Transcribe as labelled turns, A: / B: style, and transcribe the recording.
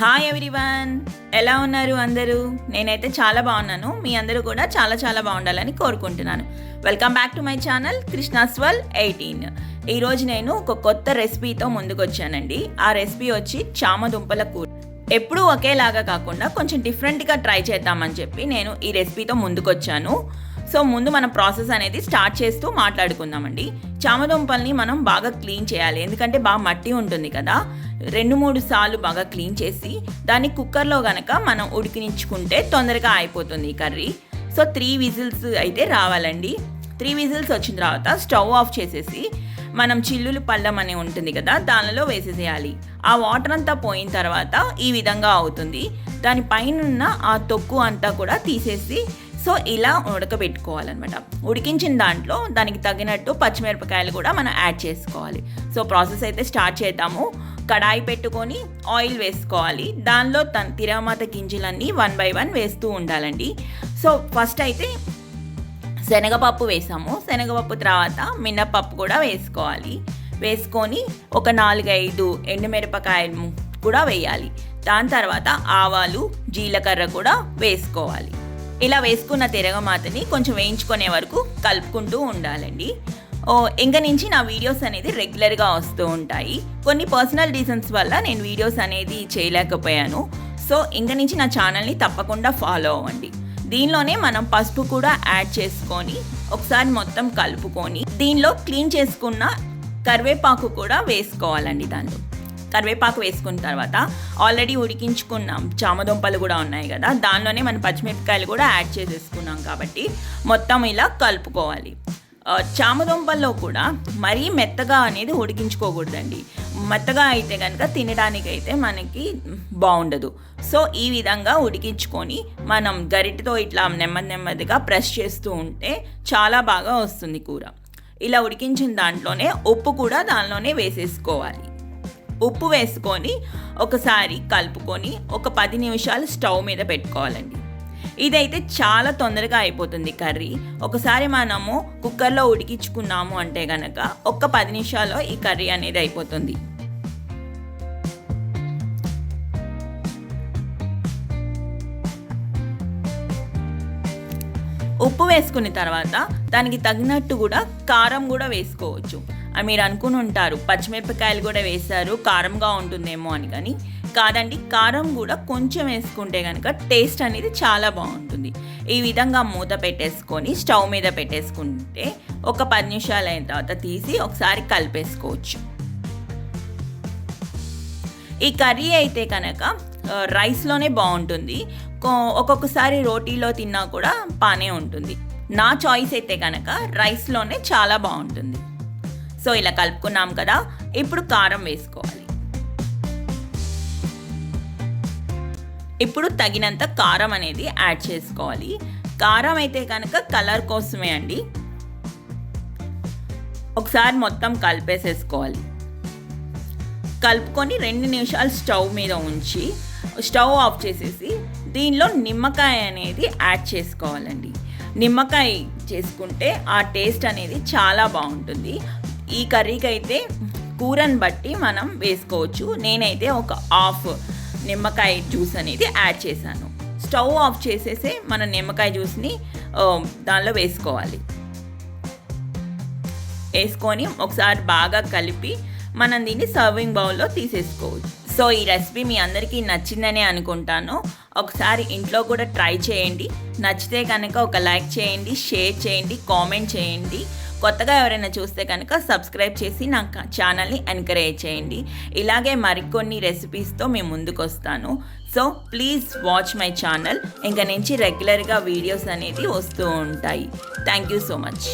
A: Hi everyone ఎలా ఉన్నారు అందరూ? నేనైతే చాలా బాగున్నాను. మీ అందరూ కూడా చాలా చాలా బాగుండాలని కోరుకుంటున్నాను. Welcome back to my channel కృష్ణాస్వల్ eighteen ఈరోజు నేను ఒక కొత్త రెసిపీతో ముందుకు వచ్చానండి ఆ రెసిపీ వచ్చి చామదుంపల కూర. ఎప్పుడూ ఒకేలాగా కాకుండా కొంచెం డిఫరెంట్గా ట్రై చేద్దామని చెప్పి నేను ఈ రెసిపీతో ముందుకు వచ్చాను సో ముందు మన ప్రాసెస్ అనేది స్టార్ట్ చేస్తూ మాట్లాడుకుందామండి. చామదుంపల్ని మనం బాగా క్లీన్ చేయాలి. ఎందుకంటే బాగా మట్టి ఉంటుంది కదా. రెండు మూడు సార్లు బాగా క్లీన్ చేసి దాన్ని కుక్కర్లో గనక మనం ఉడికినించుకుంటే తొందరగా అయిపోతుంది ఈ కర్రీ. సో త్రీ విజిల్స్ అయితే రావాలండి. త్రీ విజిల్స్ వచ్చిన తర్వాత స్టవ్ ఆఫ్ చేసేసి మనం చిల్లులు పళ్ళం అని ఉంటుంది కదా దానిలో వేసేసేయాలి. ఆ వాటర్ అంతా పోయిన తర్వాత ఈ విధంగా అవుతుంది. దాని పైన ఉన్న ఆ తొక్కు అంతా కూడా తీసేసి సో ఇలా ఉడకబెట్టుకోవాలన్నమాట. ఉడికించిన దాంట్లో దానికి తగినట్టు పచ్చిమిరపకాయలు కూడా మనం యాడ్ చేసుకోవాలి. సో ప్రాసెస్ అయితే స్టార్ట్ చేద్దాము. కడాయి పెట్టుకొని ఆయిల్ వేసుకోవాలి. దానిలో తన తిరమాత గింజలన్నీ వన్ బై వన్ వేస్తూ ఉండాలండి. సో ఫస్ట్ అయితే శనగపప్పు వేసాము. శనగపప్పు తర్వాత మినప్పప్పు కూడా వేసుకోవాలి. వేసుకొని ఒక నాలుగైదు ఎండుమిరపకాయలు కూడా వేయాలి. దాని తర్వాత ఆవాలు జీలకర్ర కూడా వేసుకోవాలి. ఇలా వేసుకున్న తిరగమాతని కొంచెం వేయించుకునే వరకు కలుపుకుంటూ ఉండాలండి. ఓ ఇంక నుంచి నా వీడియోస్ అనేది రెగ్యులర్గా వస్తూ ఉంటాయి. కొన్ని పర్సనల్ రీజన్స్ వల్ల నేను వీడియోస్ అనేది చేయలేకపోయాను. సో ఇంక నుంచి నా ఛానల్ని తప్పకుండా ఫాలో అవ్వండి. దీనిలోనే మనం పసుపు కూడా యాడ్ చేసుకొని ఒకసారి మొత్తం కలుపుకొని దీనిలో క్లీన్ చేసుకున్న కరివేపాకు కూడా వేసుకోవాలండి దాంట్లో. కరివేపాకు వేసుకున్న తర్వాత ఆల్రెడీ ఉడికించుకున్నాం. చామదుంపలు కూడా ఉన్నాయి కదా. దానిలోనే మనం పచ్చిమిరపకాయలు కూడా యాడ్ చేసేసుకున్నాం కాబట్టి మొత్తం ఇలా కలుపుకోవాలి. చామదుంపల్లో కూడా మరీ మెత్తగా అనేది ఉడికించుకోకూడదండి. మెత్తగా అయితే కనుక తినడానికి అయితే మనకి బాగుండదు. సో ఈ విధంగా ఉడికించుకొని మనం గరిటతో ఇట్లా నెమ్మది నెమ్మదిగా ప్రెస్ చేస్తూ ఉంటే చాలా బాగా వస్తుంది కూర. ఇలా ఉడికించిన దాంట్లోనే ఉప్పు కూడా దానిలోనే వేసేసుకోవాలి. ఉప్పు వేసుకొని ఒకసారి కలుపుకొని ఒక పది నిమిషాలు స్టవ్ మీద పెట్టుకోవాలండి. ఇదైతే చాలా తొందరగా అయిపోతుంది కర్రీ. ఒకసారి మనము కుక్కర్లో ఉడికించుకున్నాము అంటే గనక ఒక్క పది నిమిషాల్లో ఈ కర్రీ అనేది అయిపోతుంది. ఉప్పు వేసుకున్న తర్వాత దానికి తగినట్టు కూడా కారం కూడా వేసుకోవచ్చు. మీరు అనుకుని ఉంటారు. పచ్చిమిరపకాయలు కూడా వేశారు. కారంగా ఉంటుందేమో అని కానీ కాదండి. కారం కూడా కొంచెం వేసుకుంటే కనుక టేస్ట్ అనేది చాలా బాగుంటుంది. ఈ విధంగా మూత పెట్టేసుకొని స్టవ్ మీద పెట్టేసుకుంటే ఒక పది నిమిషాలు అయిన తర్వాత తీసి ఒకసారి కలిపేసుకోవచ్చు. ఈ కర్రీ అయితే కనుక రైస్లోనే బాగుంటుంది. కో- ఒక్కొక్కసారి రోటీలో తిన్నా కూడా బాగానే ఉంటుంది. నా చాయిస్ అయితే కనుక రైస్లోనే చాలా బాగుంటుంది. సో ఇలా కలుపుకున్నాం కదా ఇప్పుడు కారం వేసుకోవాలి. ఇప్పుడు తగినంత కారం అనేది యాడ్ చేసుకోవాలి. కారం అయితే కనుక కలర్ కోసమే అండి. ఒకసారి మొత్తం కలిపేసేసుకోవాలి. కలుపుకొని రెండు నిమిషాలు స్టవ్ మీద ఉంచి స్టవ్ ఆఫ్ చేసేసి దీనిలో నిమ్మకాయ అనేది యాడ్ చేసుకోవాలండి. నిమ్మకాయ చేసుకుంటే ఆ టేస్ట్ అనేది చాలా బాగుంటుంది. ఈ కర్రీకి అయితే కూరని బట్టి మనం వేసుకోవచ్చు. నేనైతే ఒక హాఫ్ నిమ్మకాయ జ్యూస్ అనేది యాడ్ చేశాను. స్టవ్ ఆఫ్ చేసేసి మన నిమ్మకాయ జ్యూస్ని దానిలో వేసుకోవాలి. వేసుకొని ఒకసారి బాగా కలిపి మనం దీన్ని సర్వింగ్ బౌల్లో తీసేసుకోవచ్చు. సో ఈ రెసిపీ మీ అందరికీ నచ్చిందనే అనుకుంటాను. ఒకసారి ఇంట్లో కూడా ట్రై చేయండి. నచ్చితే కనుక ఒక లైక్ చేయండి షేర్ చేయండి కామెంట్ చేయండి. కొత్తగా ఎవరైనా చూస్తే కనుక సబ్స్క్రైబ్ చేసి నా ఛానల్ని ఎంకరేజ్ చేయండి. ఇలాగే మరికొన్ని రెసిపీస్తో మేము ముందుకు వస్తాను so please watch my channel. ఇంకా నుంచి రెగ్యులర్గా వీడియోస్ అనేది వస్తూ ఉంటాయి. Thank you so much.